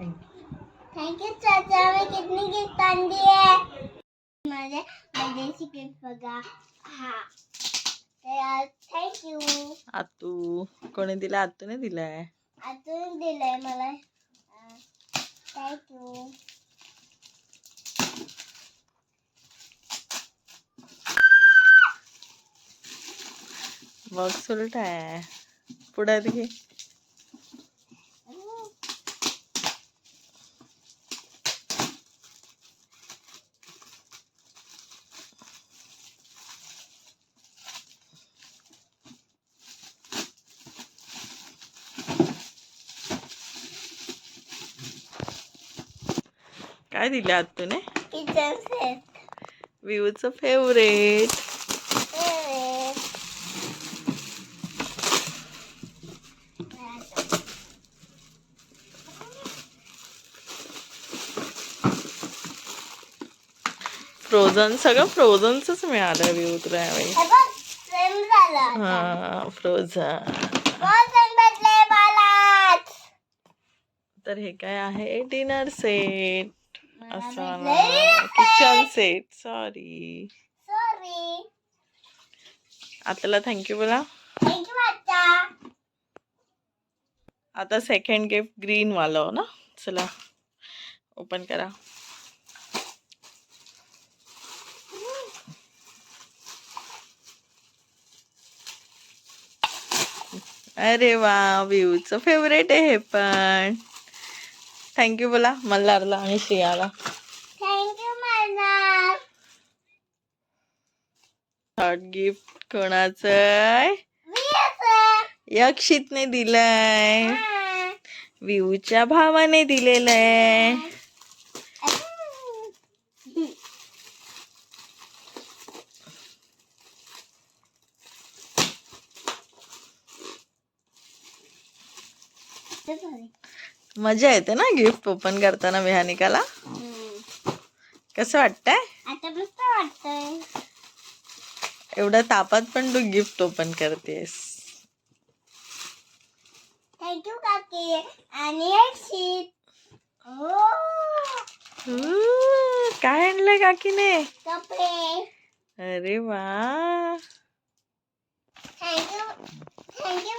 Thank you thank you चाचा. मी कितनी gift आणली आहे माझ्या बर्थडेची गिफ्ट बघा हा। तर थँक्यू आतू कोणी दिला? आतूने दिलाय. अजून दिलंय मला. थँक्यू बॉक्स उलट आहे. पुढे घे काय दिलं किचन सेट विवूचं फेवरेट फ्रोझन सगळं फ्रोझनच मिळालं विवू तुला यावेळी. हे फ्रोझन तर हे काय आहे? Dinner set set sorry sorry आताला thank you बोला थँक्यू आता सेकंड गिफ्ट ग्रीन वाला ना चला ओपन करा अरे वा व्ह्यूचं फेवरेट आहे हे पण थँक्यू बोला. मल्हारला आणि श्रेयाला. थँक्यू मनार थर्ड गिफ्ट कोणाचं यक्षितने दिलंय. विवूच्या भावाने दिलेलं आहे मजा येते ना गिफ्ट ओपन करताना विहानिकाला कसं वाटतंय? आता मस्त वाटतंय. एवढ्या तापात पण तू गिफ्ट ओपन करतेस. थँक्यू काकी. आणि एक शीट ओ काय आणलंय काकीने? कपडे. अरे वा. थँक्यू थँक्यू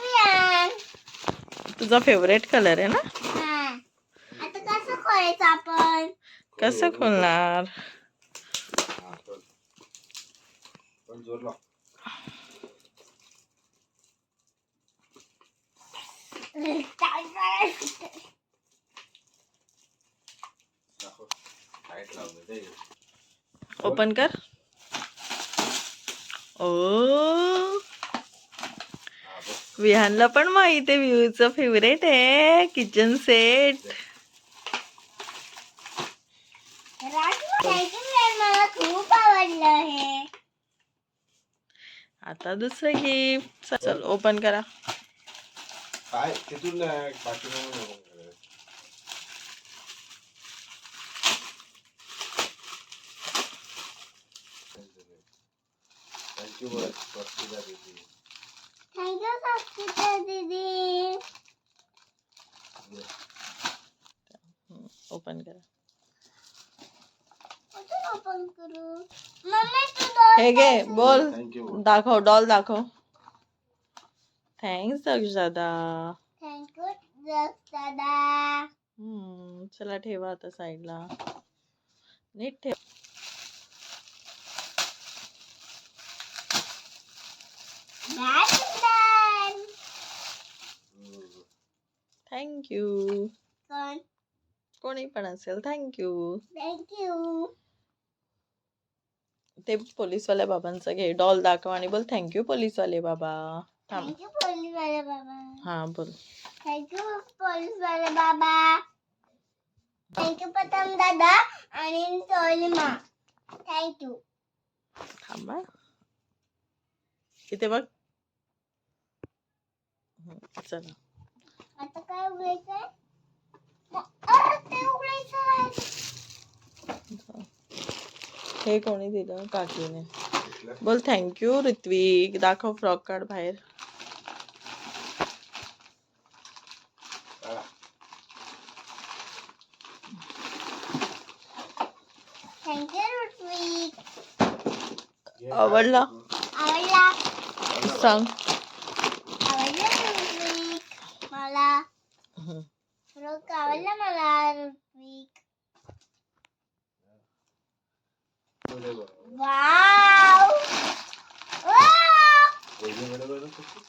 तुझा फेवरेट कलर आहे ना हा आता कसं करायचं आपण कसं खोलणार ओपन कर. ओ. विहानला पण माहिती आहे व्ह्यूचं फेवरेट आहे kitchen set thank you Viaan मला खूप आवडलं हे आता दुसरं गिफ्ट चल ओपन करा. काय? तिथून बाकी ओपन करा. ओपन करू. हे घे बोल. दाखव डॉल दाखव. थँक्स दादा हम्म, चला ठेवा आता साईडला. नीट ठेव. थँक्यू कोण कोणी पण असेल थँक्यू थँक्यू ते पोलीसवाल्या बाबांचं घे. डॉल दाखव आणि बोल थँक्यू पोलीसवाले बाबा. थांब. थँक्यू बाबा. हा बोल. थँक्यू पोलीस वाले बाबा. थँक्यू दादा आणि सोलिमा थँक्यू थांबा इथे बघ. चला. आता काय उघडायचंय हे कोणी दिलं? काकीने. बोल थँक्यू ऋत्विक. दाखव फ्रॉक काढ बाहेर. आवडला? सांग. आवडला मला. फ्रॉक आवडला मला. पुढे बघ. वाव वाव पुढे बरोबर ना कुठे?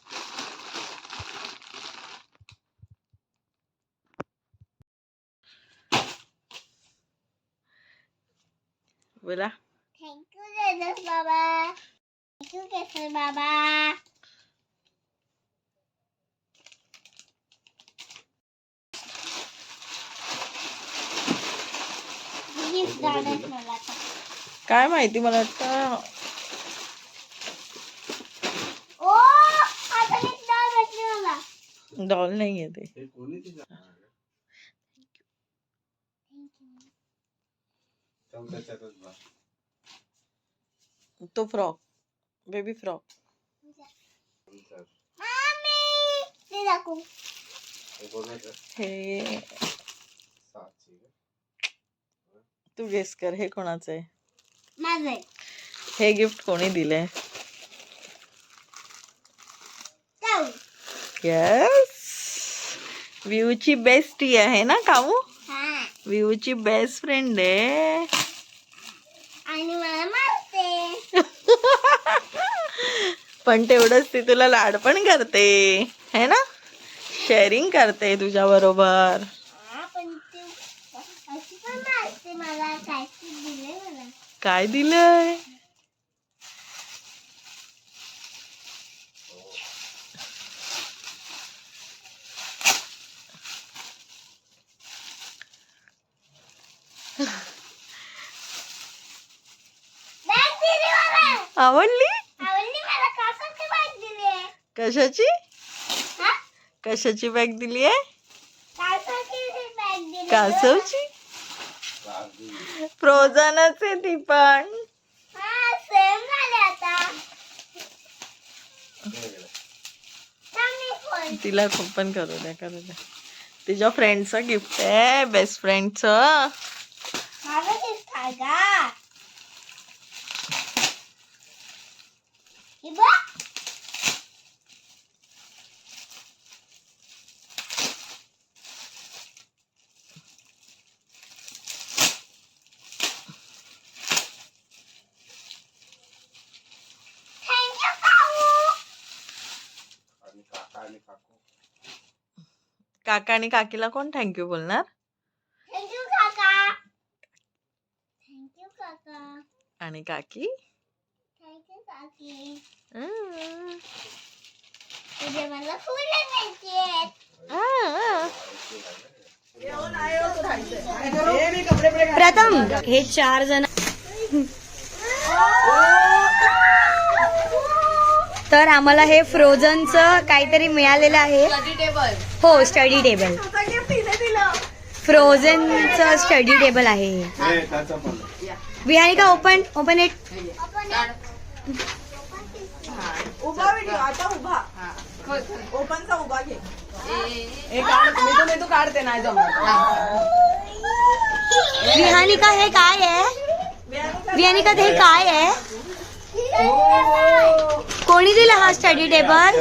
बोला थँक्यू जेजस बाबा थँक्यू केसर बाबा गिफ्ट द्यावेत मला आता. काय माहिती मला वाटतं. डॉल नाही ते. तो फ्रॉक. Baby frock. हे? तू? गेस कर हे कोणाचं आहे. हे गिफ्ट कोणी दिलंय? जाऊ येस व्ह्यूची बेस्टी आहे ना हा. व्ह्यूची बेस्ट फ्रेंड आहे. आणि मला मारते. पण तेवढंच ती तुला लाड पण करते है ना? शेअरिंग करते तुझ्या बरोबर. मला काय दिलंय? आवडली? कशाची हा? कशाची बॅग दिली आहे. कासवची. फ्रोझनच आहे ती पण. तिला पण करू द्या करू द्या. तिच्या फ्रेंडचं गिफ्ट आहे बेस्ट फ्रेंडचं गिफ्ट आहे का हे बघ Thank you, काऊ. आणि काका आणि काकू आणि काकीला कोण थँक्यू बोलणार you, काका. You, काका. आणि काकी. तुझे मला फुलं द्यायची. प्रथम हे चार जण तर आम्हाला हे फ्रोझनचं काहीतरी मिळालेलं आहे. हो स्टडी टेबल फ्रोझनचं स्टडी टेबल आहे. पण विहानिका ओपन ओपन इट उभा व्हिडिओ आता उभा. ओपनचा उभा घे. हे तू काढते नाही विहानिका हे काय आहे? विहानिका हे काय आहे? कोणी दिला हा स्टडी टेबल?